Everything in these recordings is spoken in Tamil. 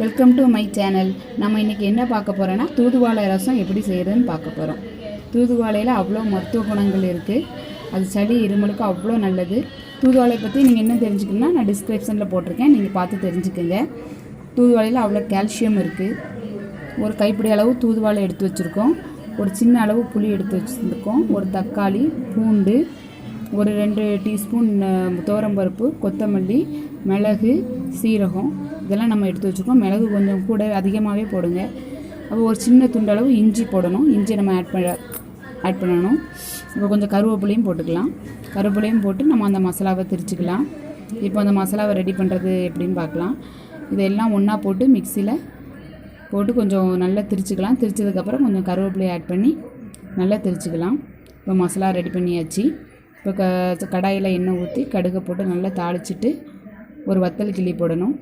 வெல்கம் டு மை சேனல் நம்ம இன்றைக்கி என்ன பார்க்க போகிறோன்னா தூதுவாழை ரசம் எப்படி செய்கிறதுன்னு பார்க்க போகிறோம் தூதுவாழையில் அவ்வளோ மருத்துவ குணங்கள் இருக்குது அது சளி இருமலுக்கு அவ்வளோ நல்லது. தூதுவாழை பற்றி நீங்கள் என்ன தெரிஞ்சுக்கணும்னா நான் டிஸ்கிரிப்ஷனில் போட்டிருக்கேன். நீங்கள் பார்த்து தெரிஞ்சுக்கோங்க. தூதுவாழையில் அவ்வளோ கால்சியம் இருக்குது ஒரு கைப்பிடி அளவு தூதுவாழை எடுத்து வச்சுருக்கோம். ஒரு சின்ன அளவு புளி எடுத்து வச்சுருக்கோம். ஒரு தக்காளி பூண்டு ஒரு ரெண்டு டீஸ்பூன் பருப்பு கொத்தமல்லி மிளகு சீரகம். இதெல்லாம் நம்ம எடுத்து வச்சுருக்கோம் மிளகு கொஞ்சம் கூட அதிகமாகவே போடுங்க. அப்போ ஒரு சின்ன துண்டளவு இஞ்சி போடணும். இஞ்சி நம்ம ஆட் பண்ண ஆட் பண்ணணும். இப்போ கொஞ்சம் கருவேப்பிலையும் போட்டுக்கலாம். கருவேப்பிலையும் போட்டு நம்ம அந்த மசாலாவை திரிச்சுக்கலாம். இப்போ அந்த மசாலாவை ரெடி பண்ணுறது எப்படின்னு பார்க்கலாம். இதெல்லாம் ஒன்றா போட்டு மிக்சியில் போட்டு கொஞ்சம் நல்லா திரிச்சுக்கலாம். திரிச்சதுக்கப்புறம் கொஞ்சம் கருவேப்பிலையை ஆட் பண்ணி நல்லா திரிச்சுக்கலாம். இப்போ மசாலா ரெடி பண்ணியாச்சு. இப்போ க கடாயில் எண்ணெய் ஊற்றி கடுகை போட்டு நல்லா தாளிச்சிட்டு ஒரு வத்தல் கிள்ளி போடணும்.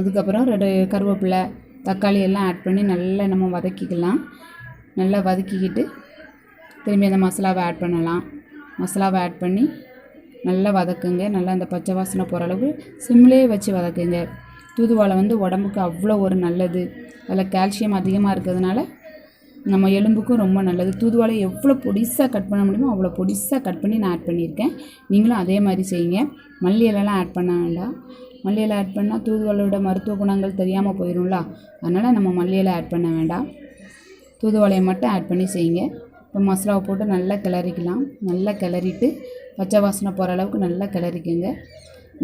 அதுக்கப்புறம் ரெண்டு கருவேப்பிலை தக்காளி எல்லாம் ஆட் பண்ணி நல்லா நம்ம வதக்கிக்கலாம். நல்லா வதக்கிக்கிட்டு திரும்பி அந்த மசாலாவை ஆட் பண்ணலாம். மசாலாவை ஆட் பண்ணி நல்லா வதக்குங்க. நல்லா அந்த பச்சை வாசனை போகிற அளவுக்கு சிம்லேயே வச்சு வதக்குங்க. தூதுவாழை வந்து உடம்புக்கு அவ்வளோ ஒரு நல்லது. அதில் கால்சியம் அதிகமாக இருக்கிறதுனால நம்ம எலும்புக்கும் ரொம்ப நல்லது. தூதுவாலை எவ்வளோ பொடிசாக கட் பண்ண முடியுமோ அவ்வளோ பொடிசாக கட் பண்ணி நான் ஆட் பண்ணியிருக்கேன். நீங்களும் அதே மாதிரி செய்யுங்க. மல்லி இலைலாம் ஆட் பண்ண வேண்டாம். மல்லி இலை ஆட் பண்ணால் தூதுவாலையோட மருத்துவ குணங்கள் தெரியாமல் போயிடும்ல அதனால் நம்ம மல்லி இலை ஆட் பண்ண வேண்டாம். தூதுவாலையை மட்டும் ஆட் பண்ணி செய்யுங்க. இப்போ மசாலாவை போட்டு நல்லா கிளறிக்கலாம். நல்லா கிளறிட்டு பச்சை வாசனை போகிற அளவுக்கு நல்லா கிளறிக்கங்க.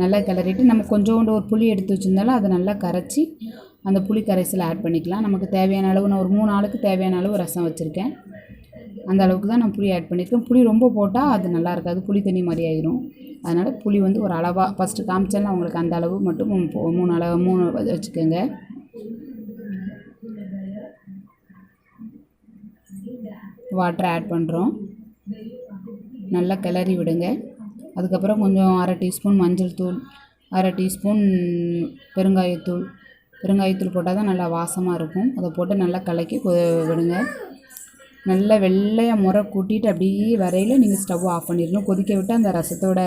நல்லா கிளறிட்டு நம்ம கொஞ்சோண்டு ஒரு புளி எடுத்து வச்சுருந்தாலும் அதை நல்லா கரைச்சி அந்த புளி கரைசலை ஆட் பண்ணிக்கலாம். நமக்கு தேவையான அளவு நான் ஒரு மூணு நாளுக்கு தேவையான அளவு ரசம் வச்சுருக்கேன். அந்த அளவுக்கு தான் நான் புளி ஆட் பண்ணியிருக்கேன். புளி ரொம்ப போட்டால் அது நல்லா இருக்காது. புளி தண்ணி மாதிரி ஆயிரும். அதனால் புளி வந்து ஒரு அளவாக ஃபஸ்ட்டு காமிச்சாலும் அவங்களுக்கு அந்த அளவு மட்டும் மூணு அளவு மூணு வச்சுக்கோங்க. வாட்டர் ஆட் பண்ணுறோம் நல்லா கிளறி விடுங்க. அதுக்கப்புறம் கொஞ்சம் அரை டீஸ்பூன் மஞ்சள் தூள் அரை டீஸ்பூன் பெருங்காயத்தூள். பெருங்காயத்தூள் போட்டால் தான் நல்லா வாசமாக இருக்கும். அதை போட்டு நல்லா கலக்கி விடுங்க. நல்லா வெள்ளையாக முறை கூட்டிகிட்டு அப்படியே வரையில் நீங்கள் ஸ்டவ் ஆஃப் பண்ணிடணும். கொதிக்க விட்டு அந்த ரசத்தோட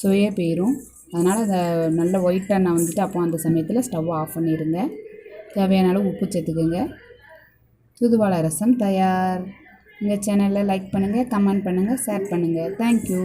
சுவையே போயிடும் அதனால் அதை நல்ல ஒயிட்டாக நான் வந்துட்டு அப்போ அந்த சமயத்தில் ஸ்டவ் ஆஃப் பண்ணிடுங்க தேவையான அளவு உப்பு சேர்த்துக்குங்க. தூதுவாழை ரசம் தயார். எங்கள் சேனலில் லைக் பண்ணுங்கள் கமெண்ட் பண்ணுங்கள் ஷேர் பண்ணுங்கள் தேங்க்யூ